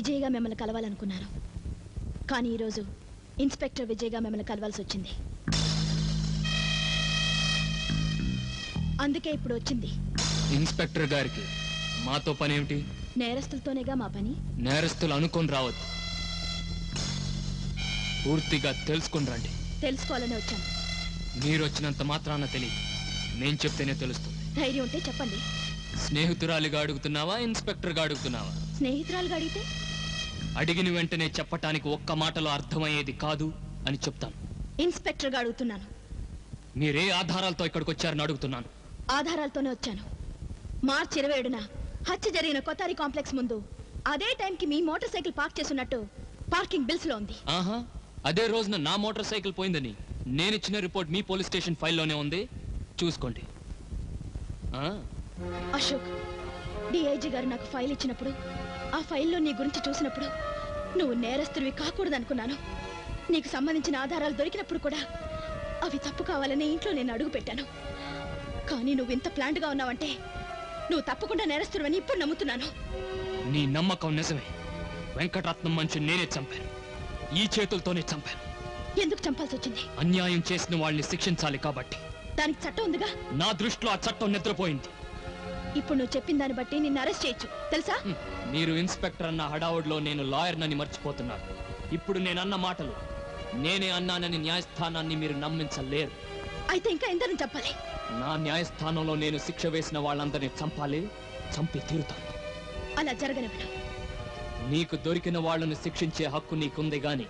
విజయ్గా మిమ్మల్ని కలవాలనుకున్నాను. కానీ ఈరోజు ఇన్స్పెక్టర్ విజయ్గా మిమ్మల్ని కలవాల్సి వచ్చింది. అందుకే ఇప్పుడు వచ్చింది. ఇన్స్పెక్టర్ గారికి మాతో పనేమిటి? నేరస్తులతోనేగా మా పని? నేరస్తులు అనుకొని రావద్దు. పూర్తిగా తెలుసుకుని రండి. తెలుసుకోవాలని వచ్చాను. మీరు వచ్చినంత మాత్రాన తెలియదు. నేను చెప్తేనే తెలుస్తుంది. ధైర్యం ఉంటే చెప్పండి. స్నేహితురాలిగా అడుగుతున్నావా ఇన్స్పెక్టర్గా అడుగుతున్నావా? స్నేహితురాలుగా అడిగితే అడిగిన వెంటనే చెప్పటానికి ఒక్క మాటలో అర్థమయ్యేది కాదు అని చెప్తాను. ఇన్స్పెక్టర్గా అడుగుతున్నాను. మీరే ఆధారాలతో ఇక్కడికి వచ్చారని అడుగుతున్నాను. ఆధారాలతోనే వచ్చాను. మార్చి ఇరవై ఏడున హత్య జరిగిన కొత్తారి కాంప్లెక్స్ ముందు అదే టైంకి మీ మోటార్ సైకిల్ పార్క్ చేస్తున్నట్టు పార్కింగ్ బిల్స్లో ఉంది. ఆహా అదే రోజున నా మోటార్ సైకిల్ పోయిందని నేను ఇచ్చిన రిపోర్ట్ మీ పోలీస్ స్టేషన్ ఫైల్లోనే ఉంది. చూసుకోండి. ఆ, అశోక్ డిఐజీ గారు నాకు ఫైల్ ఇచ్చినప్పుడు ఆ ఫైల్లో నీ గురించి చూసినప్పుడు నువ్వు నేరస్తుడివి కాకూడదనుకున్నాను. నీకు సంబంధించిన ఆధారాలు దొరికినప్పుడు కూడా అవి తప్పు కావాలని ఇంట్లో నేను అడుగు పెట్టాను. కానీ నువ్వు ఇంత ప్లాంట్గా ఉన్నావంటే నువ్వు తప్పకుండా నేరస్తుడివని ఇప్పుడు నమ్ముతున్నాను. నీ నమ్మకం నిజమే. వెంకటరత్నం మనిషి నేనే చంపాను. ఈ చేతులతోనే చంపాను. ఎందుకు చంపాల్సి వచ్చింది? అన్యాయం చేసిన వాళ్ళని శిక్షించాలి కాబట్టి. దానికి చట్టం ఉందిగా? నా దృష్టిలో ఆ చట్టం నిద్రపోయింది. ఇప్పుడు నువ్వు చెప్పిన దాన్ని బట్టి నిన్ను అరెస్ట్ చేయొచ్చు. తెలుసా. మీరు ఇన్స్పెక్టర్ అన్న హడావుడిలో నేను లాయర్నని మర్చిపోతున్నాను. ఇప్పుడు నేను అన్న మాటలు నేనే అన్నానని న్యాయస్థానాన్ని మీరు నమ్మించలేరు. అయితే ఇంకా ఎందరం చెప్పాలి. నా న్యాయస్థానంలో నేను శిక్ష వేసిన వాళ్ళందరినీ చంపాలి చంపి తీరుతాను. అలా జరగనివ్వను. నీకు దొరికిన వాళ్ళను శిక్షించే హక్కు నీకుంది గాని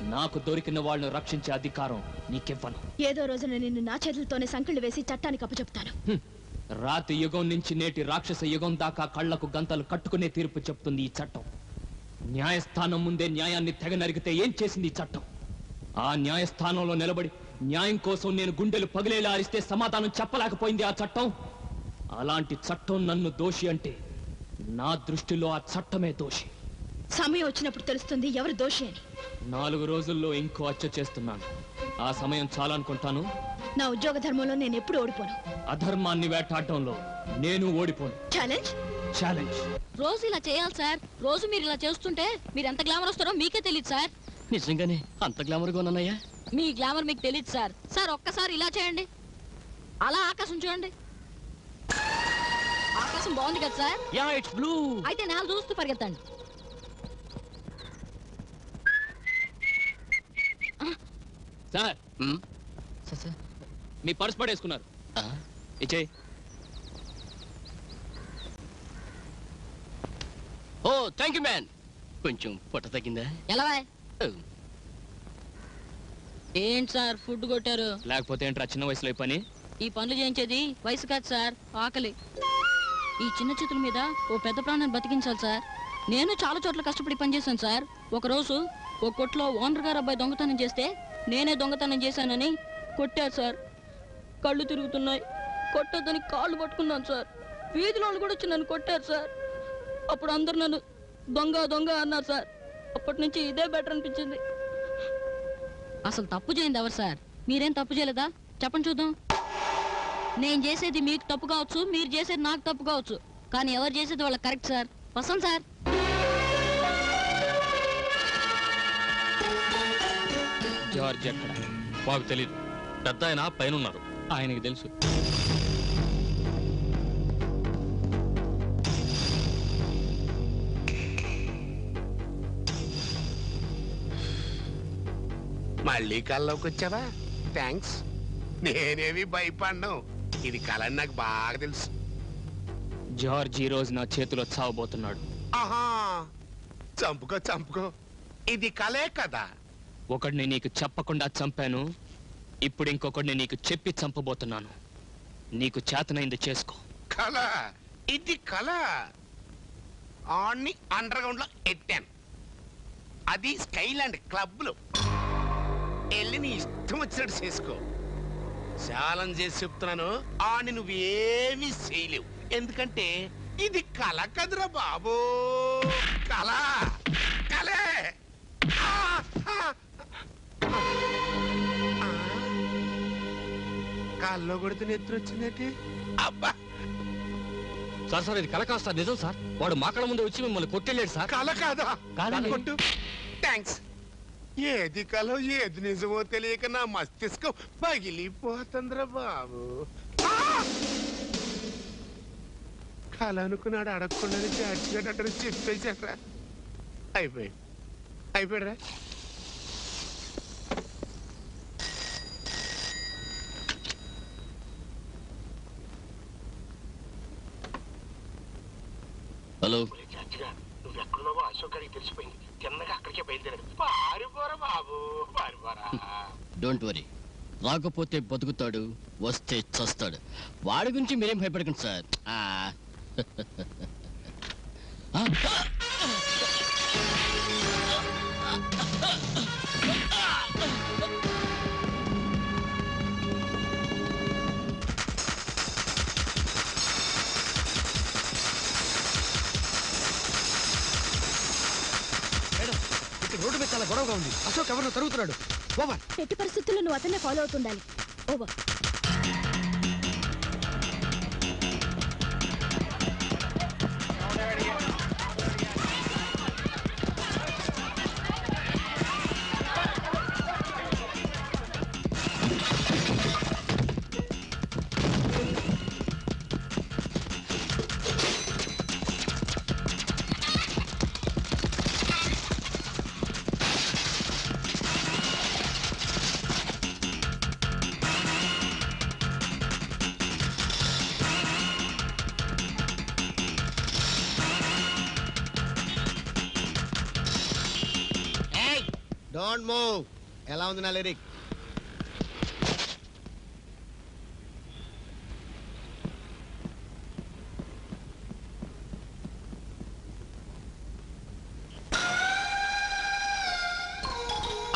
నాకు దొరికిన వాళ్ళను రక్షించే అధికారం నీకివ్వను. ఏదో రోజున నిన్ను నా చేతులతోనే సంకళ్ళు వేసి చట్టానికి అప్పచెప్తాను. రాతి యుగం నుంచి నేటి రాక్షస యుగం దాకా కళ్ళకు గంతలు కట్టుకునే తీర్పు చెప్తుంది ఈ చట్టం. న్యాయస్థానం ముందే న్యాయాన్ని తెగ నరిగితే ఏం చేసింది ఈ చట్టం? ఆ న్యాయస్థానంలో నిలబడి న్యాయం కోసం నేను గుండెలు పగిలేలా అరిస్తే సమాధానం చెప్పలేకపోయింది ఆ చట్టం? అలాంటి చట్టం నన్ను దోషి అంటే నా దృష్టిలో ఆ చట్టమే దోషి. సమయం వచ్చినప్పుడు తెలుస్తుంది ఎవరు దోషి అని. నాలుగు రోజుల్లో ఇంకో హత్య చేస్తున్నాను. ఆ సమయం చాలా అనుకుంటాను నా ఉద్యోగ ధర్మంలో నేను ఎప్పుడు ఓడిపోను. అధర్మాన్ని వేటాడటంలో నేను ఓడిపోను. ఛాలెంజ్ ఛాలెంజ్ రోజు ఇలా చేయాలి సార్. రోజు మీరు ఇలా చేస్తుంటే మీరు ఎంత గ్లామర్ వస్తారో మీకే తెలియదు సార్. నిజంగానే అంత గ్లామర్గా ఉన్నానయ్యా? మీ గ్లామర్ మీకు తెలియదు సార్. సార్ ఒక్కసారి ఇలా చేయండి. అలా ఆకాశం చూడండి. ఆకాశం బాగుంది కదా సార్? యా ఇట్స్ బ్లూ అయితే నేల చూస్తూ పరిగెత్తండి. సార్. మీ పర్స్ పడేసుకున్నారు. ఇచ్చే ఓ థ్యాంక్ యూ మ్యాన్ కొంచెం పొట్ట తగ్గిందా? ఎలా ఏంటి సార్ ఫుడ్ కొట్టారు? లేకపోతే ఏంట్రా చిన్న వయసులో పని? ఈ పనులు చేయించేది వయసు కాదు సార్ ఆకలి. ఈ చిన్న చేతుల మీద ఓ పెద్ద ప్రాణాన్ని బతికించాలి సార్. నేను చాలా చోట్ల కష్టపడి పనిచేశాను సార్. ఒకరోజు ఓ కొట్లో ఓనర్ గారు అబ్బాయి దొంగతనం చేస్తే నేనే దొంగతనం చేశానని కొట్టారు సార్. కళ్ళు తిరుగుతున్నాయి. కొట్టొద్దని కాళ్ళు పట్టుకున్నాను సార్. వీధిలో వాళ్ళు కూడా వచ్చి నన్ను కొట్టారు సార్. అప్పుడు అందరు నన్ను దొంగ దొంగ అన్నారు సార్. అప్పటి నుంచి ఇదే బెటర్ అనిపించింది. అసలు తప్పు చేయండి ఎవరు సార్? మీరేం తప్పు చేయలేదా? చెప్పండి చూద్దాం. నేను చేసేది మీకు తప్పు కావచ్చు మీరు చేసేది నాకు తప్పు కావచ్చు. కానీ ఎవరు చేసేది వాళ్ళకి కరెక్ట్ సార్? వస్తాం సార్. జార్జ్ ఎక్కడ? మాకు తెలియదు పెద్ద ఆయన పైన ఉన్నారు ఆయనకి తెలుసు. మళ్ళీ కల్లోకి వచ్చావా? థ్యాంక్స్ నేనేమి భయపడ్ను. ఇది కళ అని నాకు బాగా తెలుసు. జార్జ్ ఈ రోజు నా చేతిలో చావబోతున్నాడు. ఆహా! చంపుకో చంపుకో. ఇది కలే కదా. ఒకడిని నీకు చెప్పకుండా చంపాను ఇప్పుడు ఇంకొకడిని నీకు చెప్పి చంపబోతున్నాను. నీకు చేతనైంది చేసుకో. కళ. ఇది కళ. ఆన్ని అండర్గ్రౌండ్లో ఎట్టాను. అది స్కైలాండ్ క్లబ్లో వెళ్ళి నీ ఇష్టం వచ్చినట్టు చేసుకో. ఛాలెంజ్ చేసి చెప్తున్నాను ఆని నువ్వేమీ చేయలేవు. ఎందుకంటే ఇది కళ కదురా బాబు. కళ. కాల్లో కొడితే నెత్తురు వచ్చిందేంటి? అబ్బా! సార్ సార్ ఇది కల కాదు సార్ నిజం సార్. వాడు మా కళ్ళ ముందే వచ్చి మిమ్మల్ని కొట్టెళ్ళాడు సార్. కల కాదా? కాదండి. కొట్టు. థ్యాంక్స్ ఏది కలో ఏది నిజమో తెలియక నా మస్తిష్కం పగిలిపోతుందిరా బాబు. ఆ! కల అనుకున్నాడు అడగకుండానే జాడ్చిగా చెప్పేశారా అయిపోయి అయిపోయారా హలో. నువ్వు ఎక్కడున్నావో అశోక్ గారికి తెలిసిపోయింది తిన్నగా అక్కడికే బయలుదేరాడు పారిపోరా బాబు పారిపోరా డోంట్ వరీ రాకపోతే బతుకుతాడు వస్తే చస్తాడు. వాడి గురించి మీరేం భయపడకండి సార్. రోడ్డు మీద చాలా గొడవగా ఉంది. అశోక్ ఎవరు తరుగుతున్నాడు. ఓవర్ ఎట్టి పరిస్థితుల్లో నువ్వు అతన్నే ఫాలో అవుతుండాలి. ఓవర్ డోంట్ మూవ్ ఎలా ఉంది నా లిరిక్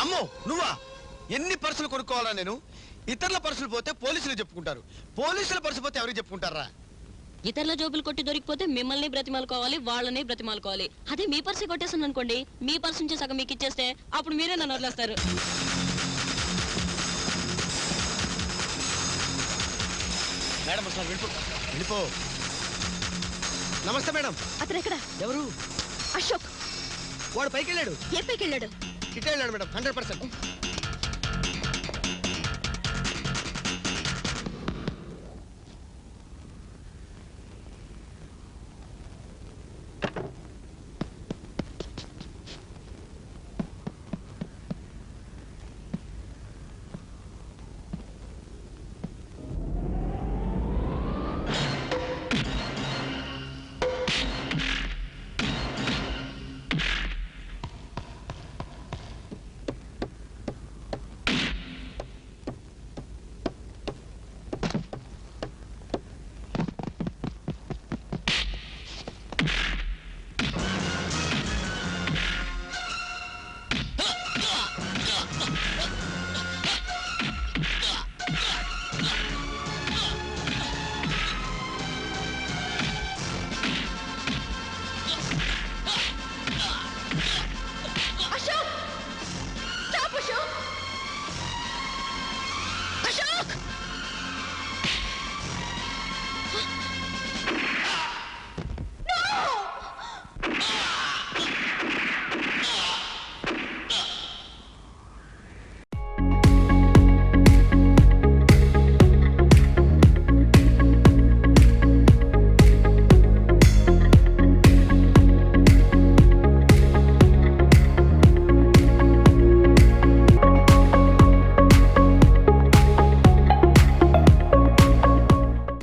అమ్మో నువ్వా? ఎన్ని పర్సులు కొనుక్కోవాలా నేను? ఇతరుల పర్సులు పోతే పోలీసులు చెప్పుకుంటారు. పోలీసుల పర్సు పోతే ఎవరికి చెప్పుకుంటారా? ఇతరుల జోబులు కొట్టి దొరికిపోతే మిమ్మల్ని బ్రతిమాలుకోవాలి వాళ్ళని బ్రతిమాలుకోవాలి. అదే మీ పర్సు కొట్టేసాను అనుకోండి మీ పర్సు నుంచి సగం మీకు ఇచ్చేస్తే అప్పుడు మీరే నన్ను వదిలేస్తారు. మేడం అసలు వెళ్ళిపో. వెళ్ళిపో. నమస్తే మేడం. అతను ఎక్కడ? ఎవరు? అశోక్. వాడు పైకి వెళ్ళాడు ఏ పైకి వెళ్ళాడు ఇటే వెళ్ళాడు మేడం హండ్రెడ్ పర్సెంట్.